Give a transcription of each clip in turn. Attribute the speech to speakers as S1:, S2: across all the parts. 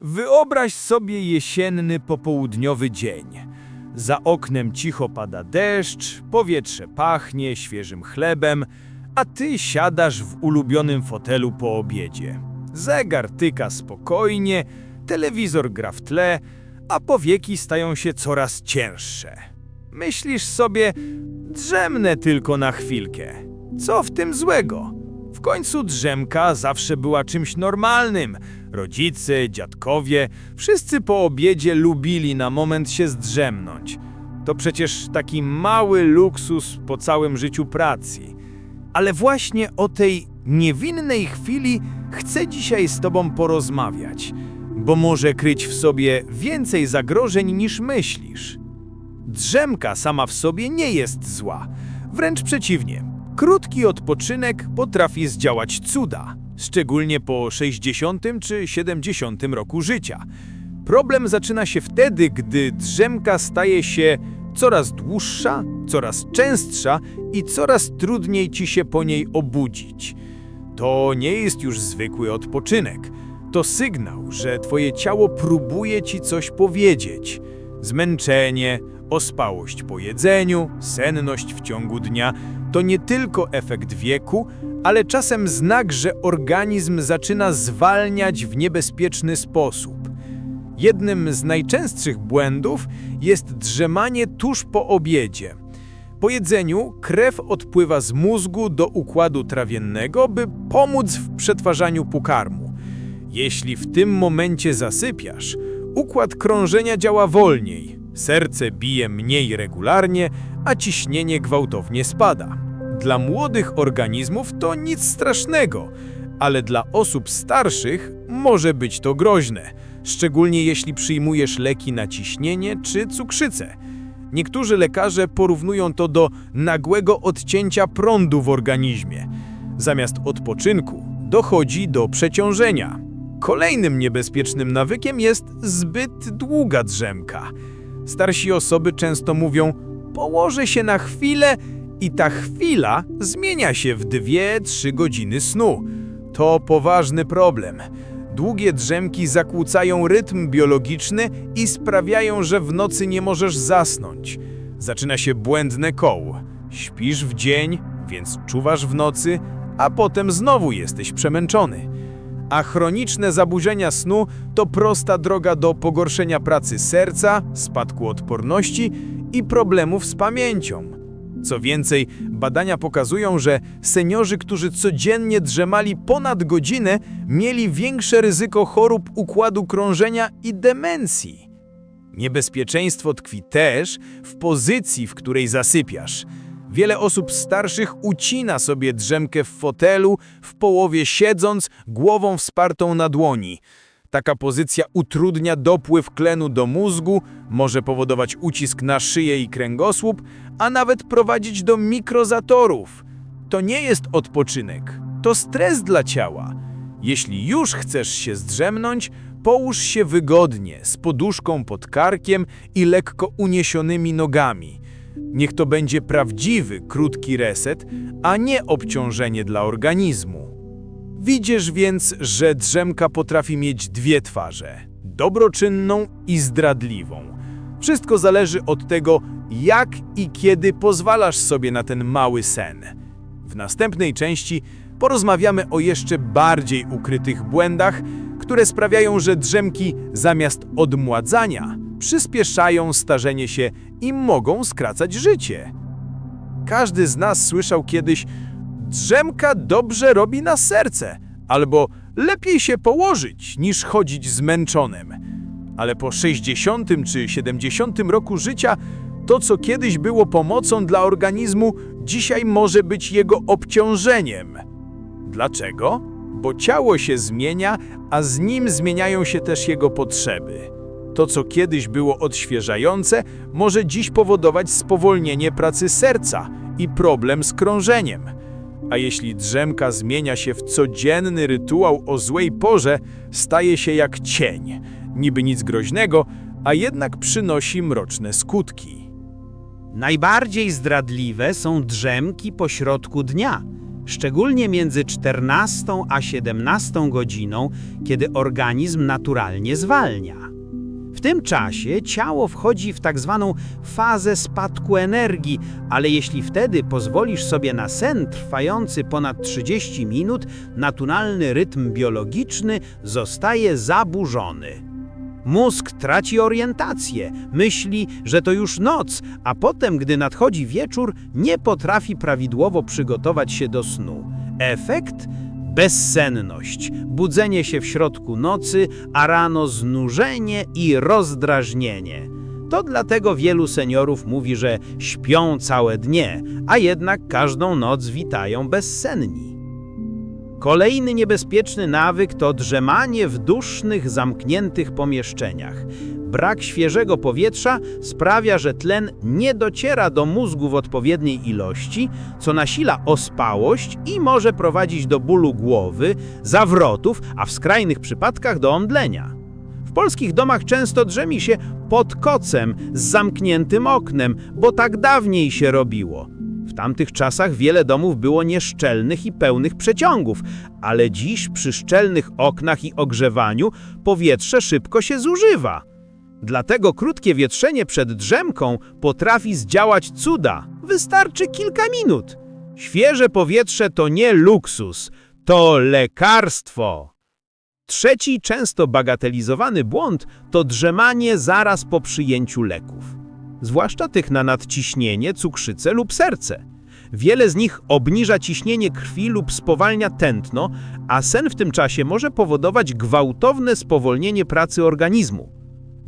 S1: Wyobraź sobie jesienny popołudniowy dzień. Za oknem cicho pada deszcz, powietrze pachnie świeżym chlebem, a ty siadasz w ulubionym fotelu po obiedzie. Zegar tyka spokojnie, telewizor gra w tle, a powieki stają się coraz cięższe. Myślisz sobie, drzemnę tylko na chwilkę. Co w tym złego? W końcu drzemka zawsze była czymś normalnym. Rodzice, dziadkowie, wszyscy po obiedzie lubili na moment się zdrzemnąć. To przecież taki mały luksus po całym życiu pracy. Ale właśnie o tej niewinnej chwili chcę dzisiaj z Tobą porozmawiać, bo może kryć w sobie więcej zagrożeń niż myślisz. Drzemka sama w sobie nie jest zła. Wręcz przeciwnie. Krótki odpoczynek potrafi zdziałać cuda, szczególnie po 60 czy 70 roku życia. Problem zaczyna się wtedy, gdy drzemka staje się coraz dłuższa, coraz częstsza i coraz trudniej ci się po niej obudzić. To nie jest już zwykły odpoczynek. To sygnał, że twoje ciało próbuje ci coś powiedzieć. Zmęczenie, ospałość po jedzeniu, senność w ciągu dnia to nie tylko efekt wieku, ale czasem znak, że organizm zaczyna zwalniać w niebezpieczny sposób. Jednym z najczęstszych błędów jest drzemanie tuż po obiedzie. Po jedzeniu krew odpływa z mózgu do układu trawiennego, by pomóc w przetwarzaniu pokarmu. Jeśli w tym momencie zasypiasz, układ krążenia działa wolniej, serce bije mniej regularnie, a ciśnienie gwałtownie spada. Dla młodych organizmów to nic strasznego, ale dla osób starszych może być to groźne, szczególnie jeśli przyjmujesz leki na ciśnienie czy cukrzycę. Niektórzy lekarze porównują to do nagłego odcięcia prądu w organizmie. Zamiast odpoczynku dochodzi do przeciążenia. Kolejnym niebezpiecznym nawykiem jest zbyt długa drzemka. Starsi osoby często mówią: Położę się na chwilę, i ta chwila zmienia się w 2-3 godziny snu. To poważny problem. Długie drzemki zakłócają rytm biologiczny i sprawiają, że w nocy nie możesz zasnąć. Zaczyna się błędne koło. Śpisz w dzień, więc czuwasz w nocy, a potem znowu jesteś przemęczony. A chroniczne zaburzenia snu to prosta droga do pogorszenia pracy serca, spadku odporności i problemów z pamięcią. Co więcej, badania pokazują, że seniorzy, którzy codziennie drzemali ponad godzinę, mieli większe ryzyko chorób układu krążenia i demencji. Niebezpieczeństwo tkwi też w pozycji, w której zasypiasz. Wiele osób starszych ucina sobie drzemkę w fotelu, w połowie siedząc, głową wspartą na dłoni. Taka pozycja utrudnia dopływ tlenu do mózgu, może powodować ucisk na szyję i kręgosłup, a nawet prowadzić do mikrozatorów. To nie jest odpoczynek, to stres dla ciała. Jeśli już chcesz się zdrzemnąć, połóż się wygodnie, z poduszką pod karkiem i lekko uniesionymi nogami. Niech to będzie prawdziwy, krótki reset, a nie obciążenie dla organizmu. Widzisz więc, że drzemka potrafi mieć dwie twarze: dobroczynną i zdradliwą. Wszystko zależy od tego, jak i kiedy pozwalasz sobie na ten mały sen. W następnej części porozmawiamy o jeszcze bardziej ukrytych błędach, które sprawiają, że drzemki zamiast odmładzania przyspieszają starzenie się i mogą skracać życie. Każdy z nas słyszał kiedyś: Drzemka dobrze robi na serce, albo lepiej się położyć niż chodzić zmęczonym. Ale po 60 czy 70 roku życia, to co kiedyś było pomocą dla organizmu, dzisiaj może być jego obciążeniem. Dlaczego? Bo ciało się zmienia, a z nim zmieniają się też jego potrzeby. To, co kiedyś było odświeżające, może dziś powodować spowolnienie pracy serca i problem z krążeniem. A jeśli drzemka zmienia się w codzienny rytuał o złej porze, staje się jak cień. Niby nic groźnego, a jednak przynosi mroczne skutki.
S2: Najbardziej zdradliwe są drzemki po środku dnia, szczególnie między 14 a 17 godziną, kiedy organizm naturalnie zwalnia. W tym czasie ciało wchodzi w tak zwaną fazę spadku energii, ale jeśli wtedy pozwolisz sobie na sen trwający ponad 30 minut, naturalny rytm biologiczny zostaje zaburzony. Mózg traci orientację, myśli, że to już noc, a potem, gdy nadchodzi wieczór, nie potrafi prawidłowo przygotować się do snu. Efekt? Bezsenność, budzenie się w środku nocy, a rano znużenie i rozdrażnienie. To dlatego wielu seniorów mówi, że śpią całe dnie, a jednak każdą noc witają bezsenni. Kolejny niebezpieczny nawyk to drzemanie w dusznych, zamkniętych pomieszczeniach. Brak świeżego powietrza sprawia, że tlen nie dociera do mózgu w odpowiedniej ilości, co nasila ospałość i może prowadzić do bólu głowy, zawrotów, a w skrajnych przypadkach do omdlenia. W polskich domach często drzemi się pod kocem z zamkniętym oknem, bo tak dawniej się robiło. W tamtych czasach wiele domów było nieszczelnych i pełnych przeciągów, ale dziś przy szczelnych oknach i ogrzewaniu powietrze szybko się zużywa. Dlatego krótkie wietrzenie przed drzemką potrafi zdziałać cuda. Wystarczy kilka minut. Świeże powietrze to nie luksus, to lekarstwo. Trzeci, często bagatelizowany błąd to drzemanie zaraz po przyjęciu leków. Zwłaszcza tych na nadciśnienie, cukrzycę lub serce. Wiele z nich obniża ciśnienie krwi lub spowalnia tętno, a sen w tym czasie może powodować gwałtowne spowolnienie pracy organizmu.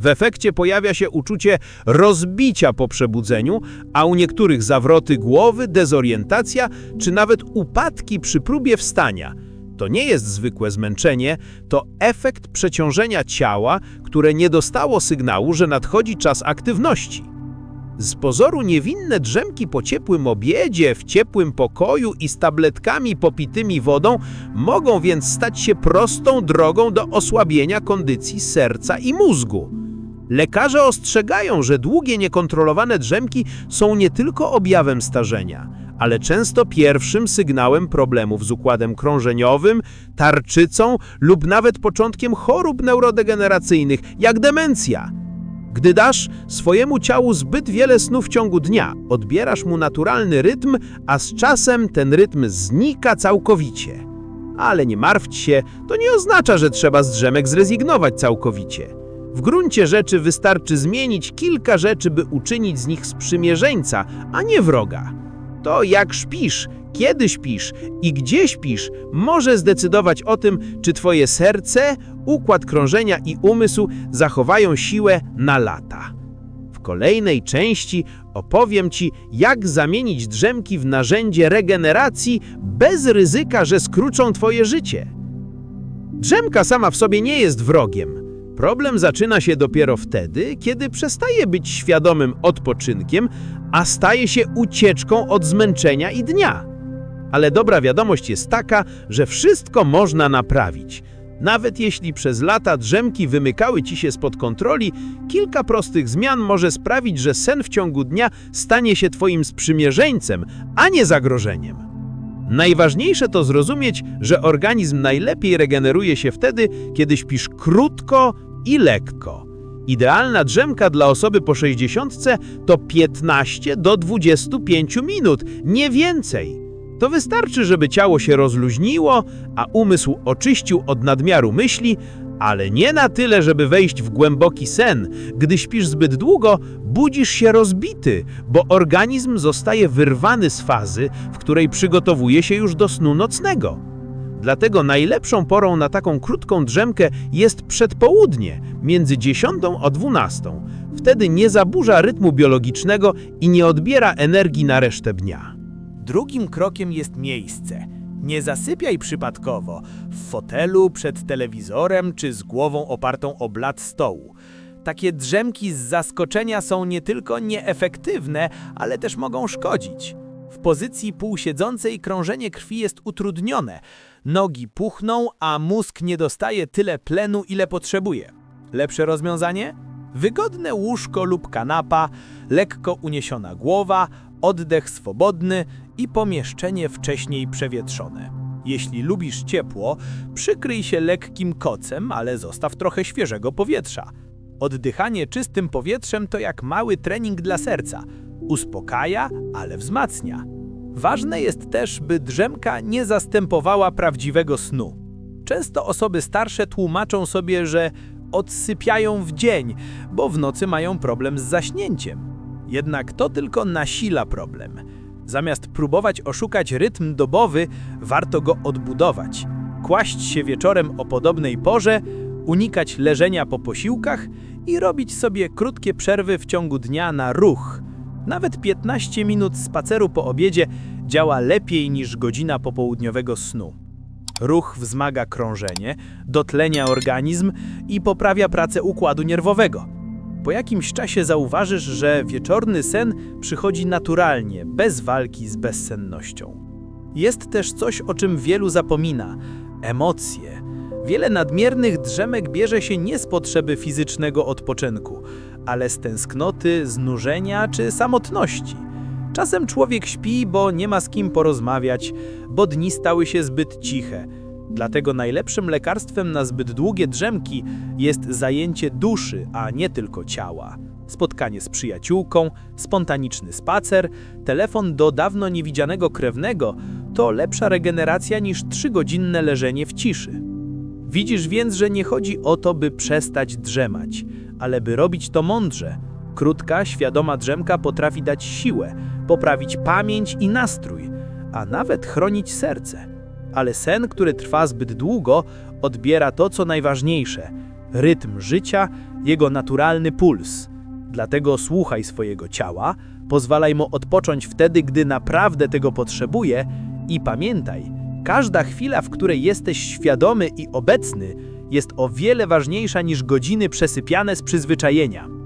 S2: W efekcie pojawia się uczucie rozbicia po przebudzeniu, a u niektórych zawroty głowy, dezorientacja czy nawet upadki przy próbie wstania. To nie jest zwykłe zmęczenie, to efekt przeciążenia ciała, które nie dostało sygnału, że nadchodzi czas aktywności. Z pozoru niewinne drzemki po ciepłym obiedzie, w ciepłym pokoju i z tabletkami popitymi wodą mogą więc stać się prostą drogą do osłabienia kondycji serca i mózgu. Lekarze ostrzegają, że długie, niekontrolowane drzemki są nie tylko objawem starzenia, ale często pierwszym sygnałem problemów z układem krążeniowym, tarczycą lub nawet początkiem chorób neurodegeneracyjnych, jak demencja. Gdy dasz swojemu ciału zbyt wiele snu w ciągu dnia, odbierasz mu naturalny rytm, a z czasem ten rytm znika całkowicie. Ale nie martw się, to nie oznacza, że trzeba z drzemek zrezygnować całkowicie. W gruncie rzeczy wystarczy zmienić kilka rzeczy, by uczynić z nich sprzymierzeńca, a nie wroga. To jak śpisz, kiedy śpisz i gdzie śpisz, może zdecydować o tym, czy twoje serce, układ krążenia i umysł zachowają siłę na lata. W kolejnej części opowiem Ci, jak zamienić drzemki w narzędzie regeneracji bez ryzyka, że skrócą Twoje życie. Drzemka sama w sobie nie jest wrogiem. Problem zaczyna się dopiero wtedy, kiedy przestaje być świadomym odpoczynkiem, a staje się ucieczką od zmęczenia i dnia. Ale dobra wiadomość jest taka, że wszystko można naprawić. Nawet jeśli przez lata drzemki wymykały ci się spod kontroli, kilka prostych zmian może sprawić, że sen w ciągu dnia stanie się twoim sprzymierzeńcem, a nie zagrożeniem. Najważniejsze to zrozumieć, że organizm najlepiej regeneruje się wtedy, kiedy śpisz krótko i lekko. Idealna drzemka dla osoby po 60 to 15 do 25 minut, nie więcej. To wystarczy, żeby ciało się rozluźniło, a umysł oczyścił od nadmiaru myśli, ale nie na tyle, żeby wejść w głęboki sen. Gdy śpisz zbyt długo, budzisz się rozbity, bo organizm zostaje wyrwany z fazy, w której przygotowuje się już do snu nocnego. Dlatego najlepszą porą na taką krótką drzemkę jest przedpołudnie, między 10 a 12. Wtedy nie zaburza rytmu biologicznego i nie odbiera energii na resztę dnia.
S1: Drugim krokiem jest miejsce. Nie zasypiaj przypadkowo, w fotelu, przed telewizorem czy z głową opartą o blat stołu. Takie drzemki z zaskoczenia są nie tylko nieefektywne, ale też mogą szkodzić. W pozycji półsiedzącej krążenie krwi jest utrudnione. Nogi puchną, a mózg nie dostaje tyle tlenu, ile potrzebuje. Lepsze rozwiązanie? Wygodne łóżko lub kanapa, lekko uniesiona głowa, oddech swobodny i pomieszczenie wcześniej przewietrzone. Jeśli lubisz ciepło, przykryj się lekkim kocem, ale zostaw trochę świeżego powietrza. Oddychanie czystym powietrzem to jak mały trening dla serca. Uspokaja, ale wzmacnia. Ważne jest też, by drzemka nie zastępowała prawdziwego snu. Często osoby starsze tłumaczą sobie, że odsypiają w dzień, bo w nocy mają problem z zaśnięciem. Jednak to tylko nasila problem. Zamiast próbować oszukać rytm dobowy, warto go odbudować. Kłaść się wieczorem o podobnej porze, unikać leżenia po posiłkach i robić sobie krótkie przerwy w ciągu dnia na ruch. Nawet 15 minut spaceru po obiedzie działa lepiej niż godzina popołudniowego snu. Ruch wzmaga krążenie, dotlenia organizm i poprawia pracę układu nerwowego. Po jakimś czasie zauważysz, że wieczorny sen przychodzi naturalnie, bez walki z bezsennością. Jest też coś, o czym wielu zapomina emocje. Wiele nadmiernych drzemek bierze się nie z potrzeby fizycznego odpoczynku, ale z tęsknoty, znużenia czy samotności. Czasem człowiek śpi, bo nie ma z kim porozmawiać, bo dni stały się zbyt ciche. Dlatego najlepszym lekarstwem na zbyt długie drzemki jest zajęcie duszy, a nie tylko ciała. Spotkanie z przyjaciółką, spontaniczny spacer, telefon do dawno niewidzianego krewnego to lepsza regeneracja niż trzygodzinne leżenie w ciszy. Widzisz więc, że nie chodzi o to, by przestać drzemać, ale by robić to mądrze. Krótka, świadoma drzemka potrafi dać siłę, poprawić pamięć i nastrój, a nawet chronić serce. Ale sen, który trwa zbyt długo, odbiera to, co najważniejsze rytm życia, jego naturalny puls. Dlatego słuchaj swojego ciała, pozwalaj mu odpocząć wtedy, gdy naprawdę tego potrzebuje i pamiętaj, każda chwila, w której jesteś świadomy i obecny, jest o wiele ważniejsza niż godziny przesypiane z przyzwyczajenia.